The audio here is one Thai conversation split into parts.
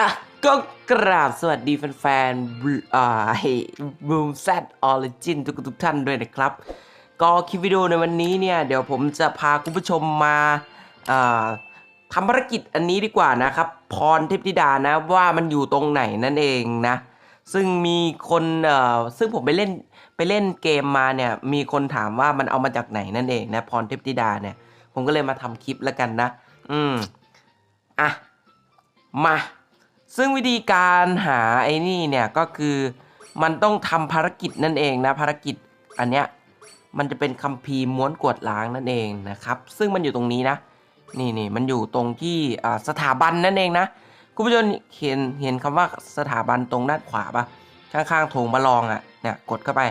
อะก็กราบสวัสดีแฟนๆบลูอ่าบูมแซดออริจินทุกทุกๆท่านด้วยนะครับ ก็คลิปวิดีโอในวันนี้เนี่ย เดี๋ยวผมจะพาคุณผู้ชมมาอ่าทำภารกิจอันนี้ดีกว่านะครับ พรเทพธิดานะว่ามันอยู่ตรงไหนนั่นเองนะ ซึ่งมีคนเอ่อซึ่งผมไปเล่นไปเล่นเกมมาเนี่ย มีคนถามว่ามันเอามาจากไหนนั่นเองนะพรเทพธิดาเนี่ย ผมก็เลยมาทำคลิปแล้วกันนะ อืมอะมา ซึ่งวิธีการหาไอ้นี่เนี่ยก็คือมันต้องทำภารกิจนั่นเองนะภารกิจอันเนี้ยมันจะเป็นคัมภีร์ม้วนกวดล้างนั่นเองนะครับ ซึ่งมันอยู่ตรงนี้นะ นี่นี่มันอยู่ตรงที่สถาบันนั่นเองนะคุณผู้ชมเห็นเห็นคำว่าสถาบันตรงด้านขวาปะข้างๆโถงประลองอะ่ะเนี่ยกดเข้าไป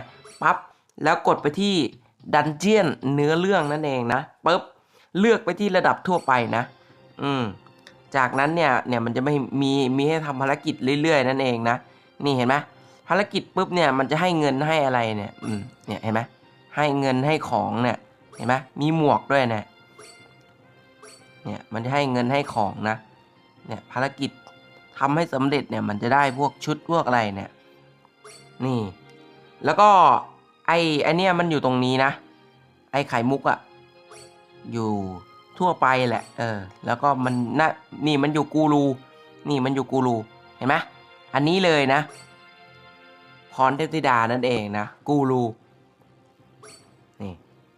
ปั๊บแล้วกดไปที่ดันเจียนเนื้อเรื่องนั่นเองนะปุ๊บเลือกไปที่ระดับทั่วไปนะ อืม จากนั้นเนี่ยเนี่ยมันจะไม่มีมีให้ทำภารกิจเรื่อยๆ นั่นเองนะนี่เห็นไหมภารกิจปุ๊บเนี่ยมันจะให้เงินให้อะไรเนี่ยอืมเนี่ยเห็นไหมให้เงินให้ของเนี่ยเห็นไหมมีหมวกด้วยเนี่ยเนี่ยมันจะให้เงินให้ของนะเนี่ยภารกิจทำให้สำเร็จเนี่ยมันจะได้พวกชุดพวกอะไรเนี่ยนี่ แล้วก็ไอ้ไอเนี่ยมันอยู่ตรงนี้นะ ไอ้ไข่มุกอะอยู่ ทั่วไปแหละ เออ แล้วก็มันน่ะนี่มันอยู่กูรู นี่มันอยู่กูรู เห็นไหมอันนี้เลยนะ พรเทพธิดานั่นเองนะ กูรู นี่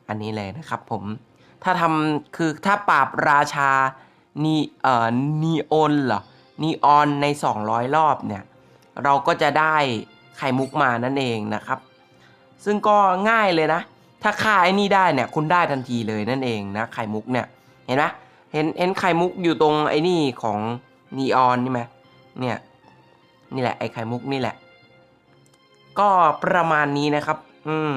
อันนี้เลยนะครับผม ถ้าทำคือถ้าปราบราชา นีเอ่อ นีโอนเหรอ นีออนใน 200 รอบเนี่ย เราก็จะได้ไข่มุกมานั่นเองนะครับ ซึ่งก็ง่ายเลยนะ ถ้าฆ่าไอ้นี่ได้เนี่ย คุณได้ทันทีเลยนั่นเองนะ ไข่มุกเนี่ย เห็นไหมเห็นเห็นไข่มุกอยู่ตรงไอ้นี่ของนีออนนี่ไหมเนี่ยนี่แหละไอ้ไข่มุกนี่แหละ ก็ประมาณนี้นะครับ อืม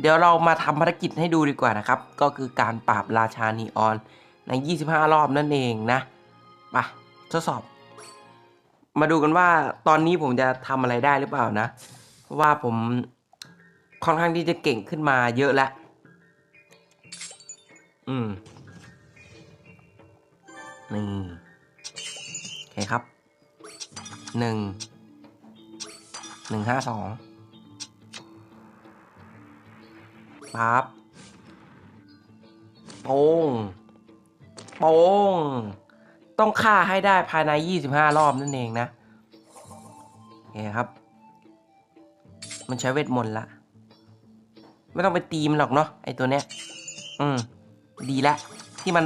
เดี๋ยวเรามาทำภารกิจให้ดูดีกว่านะครับ ก็คือการปราบราชานีออนใน 25 รอบนั่นเองนะไปทดสอบ มาดูกันว่าตอนนี้ผมจะทำอะไรได้หรือเปล่านะ เพราะว่าผมค่อนข้างที่จะเก่งขึ้นมาเยอะแล้ว อืม นี่โอเคครับหนึ่งหนึ่งห้าสองปั๊บโป้งโป้งต้องฆ่าให้ได้ภายใน 25 รอบนั่นเองนะโอเคครับ มันใช้เวทมนต์ละ ไม่ต้องไปตีมันหรอกเนาะไอตัวเนี้ย อืม ดีล้วที่มัน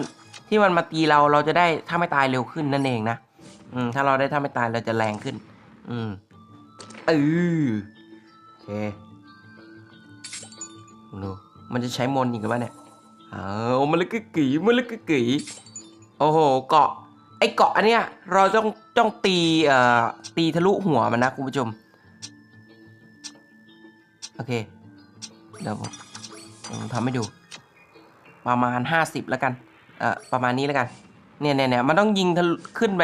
ที่มันมาตีเราเราจะได้ถ้าไม่ตายเร็วขึ้นนั่นเองนะอืมถ้าเราได้ถ้าไม่ตายเราจะแรงขึ้น อืมเออโอเคดูมันจะใช้มนต์อีกหรือเปล่าเนี่ยเอามันเลยกึกกี่มันเลยกึกกี่โอ้โหเกาะไอเกาะอันเนี้ยเราต้องต้องตีเอ่อตีทะลุหัวมันนะคุณผู้ชมโอเคเดี๋ยวผมทำให้ดู ประมาณห้าสิบแล้วกัน อ่อประมาณนี้แล้วกัน เนี่ยเนี่ยเนี่ยมันต้องยิงทะลุขึ้นไป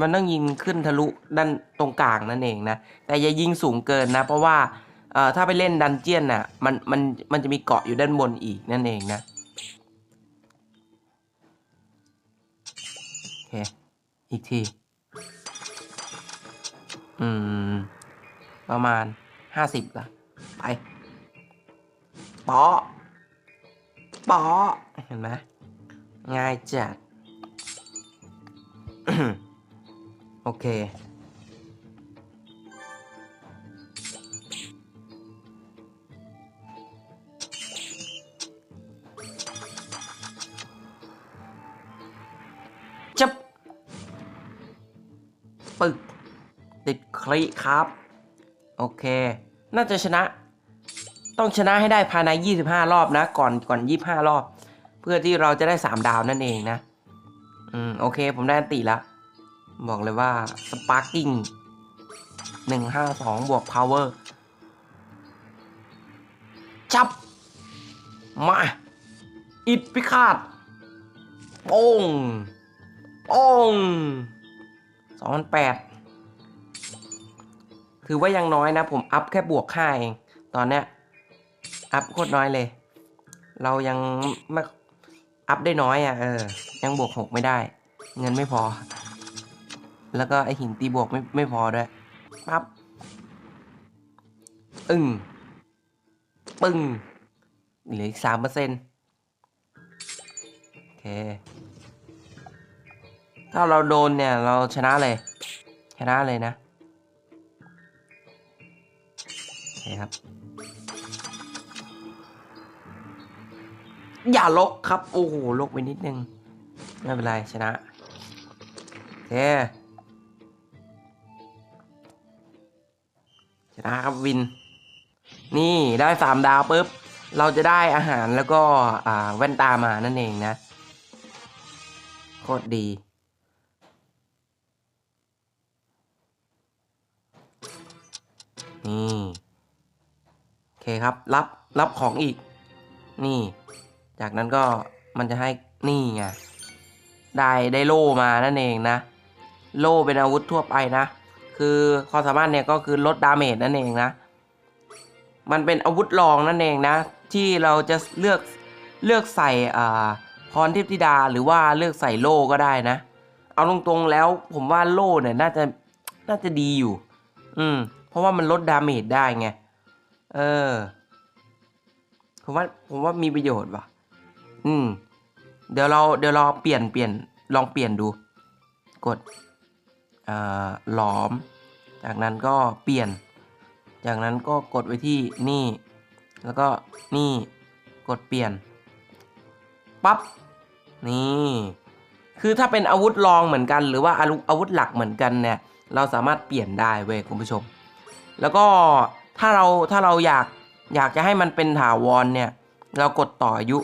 มันต้องยิงขึ้นทะลุด้านตรงกลางนั่นเองนะ แต่อย่ายิงสูงเกินนะ เพราะว่าเอ่อถ้าไปเล่นดันเจียนน่ะมันมันมันจะมีเกาะอยู่ด้านบนอีกนั่นเองนะโอเคอีกที อืม ประมาณห้าสิบละไปปอปอเห็นไหม ง่ายจัด โอเค จับ ปึก ติดคลิครับ โอเค น่าจะชนะ ต้องชนะให้ได้ภายใน 25 รอบนะ ก่อนก่อน 25 รอบ พื่อที่เราจะได้3ดาวนั่นเองนะ อืม โอเค ผมได้อันติละ บอกเลยว่า Sparking 152บวก Power จับ มา อิดพิฆาตโป้งโป้ง2008ถือว่ายังน้อยนะ ผมอัพแค่บวกค่าเอง ตอนเนี้ยอัพโคตรน้อยเลย เรายังไม่ อัพได้น้อยอะเออ ยังบวกหกไม่ได้ เงินไม่พอ แล้วก็ไอหินตีบวกไม่ไม่พอด้วยปั๊บอึ้งปึ้งเหลืออีกสามเปอร์เซ็นต์โอเค ถ้าเราโดนเนี่ย เราชนะเลย ชนะเลยนะโอเคครับ อย่าลกครับ โอ้โหลกไปนิดนึง ไม่เป็นไร ชนะเคชนะครับวิน นี่ได้สามดาวปุ๊บ เราจะได้อาหารแล้วก็อ่าแว่นตามานั่นเองนะ โคตรดีนี่โอเคครับ รับ รับของอีก นี่ จากนั้นก็มันจะให้นี่ไงได้ได้โล่มานั่นเองนะ โล่เป็นอาวุธทั่วไปนะ คือความสามารถเนี่ยก็คือลดดาเมจนั่นเองนะ มันเป็นอาวุธรองนั่นเองนะ ที่เราจะเลือกเลือกใส่อ่าพรเทพธิดาหรือว่าเลือกใส่โล่ก็ได้นะ เอาตรงๆแล้วผมว่าโล่เนี่ยน่าจะน่าจะดีอยู่ อืม เพราะว่ามันลดดาเมจได้ไง เออ ผมว่าผมว่ามีประโยชน์ว่ะ อืม เดี๋ยวเราเดี๋ยวเราเปลี่ยนเปลี่ยนลองเปลี่ยนดู กดอ่าหลอม จากนั้นก็เปลี่ยน จากนั้นก็กดไว้ที่นี่ แล้วก็นี่กดเปลี่ยนปั๊บนี่ คือถ้าเป็นอาวุธรองเหมือนกัน หรือว่าอาวุธอาวุธหลักเหมือนกันเนี่ยเราสามารถเปลี่ยนได้เว้ยคุณผู้ชม แล้วก็ถ้าเราถ้าเราอยากอยากจะให้มันเป็นถาวรเนี่ย เรากดต่ออายุ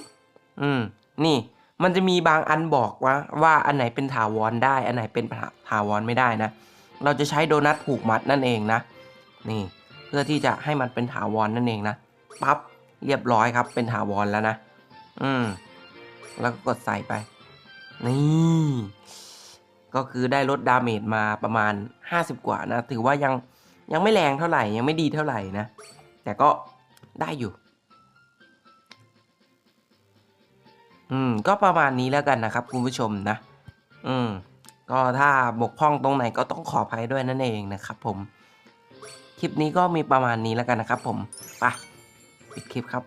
อืม นี่ มันจะมีบางอันบอกว่าว่าอันไหนเป็นถาวรได้ อันไหนเป็นถาวรไม่ได้นะ เราจะใช้โดนัทผูกมัดนั่นเองนะ นี่ เพื่อที่จะให้มันเป็นถาวรนั่นเองนะปั๊บเรียบร้อยครับ เป็นถาวรแล้วนะ อืม แล้วก็กดใส่ไป นี่ ก็คือได้ลดดาเมจมาประมาณ 50 กว่านะ ถือว่ายังยังไม่แรงเท่าไหร่ ยังไม่ดีเท่าไหร่นะ แต่ก็ได้อยู่ อืม ก็ประมาณนี้แล้วกันนะครับคุณผู้ชมนะ อืม ก็ถ้าบกพร่องตรงไหนก็ต้องขออภัยด้วยนั่นเองนะครับ ผม คลิปนี้ก็มีประมาณนี้แล้วกันนะครับ ผมไปปิดคลิปครับ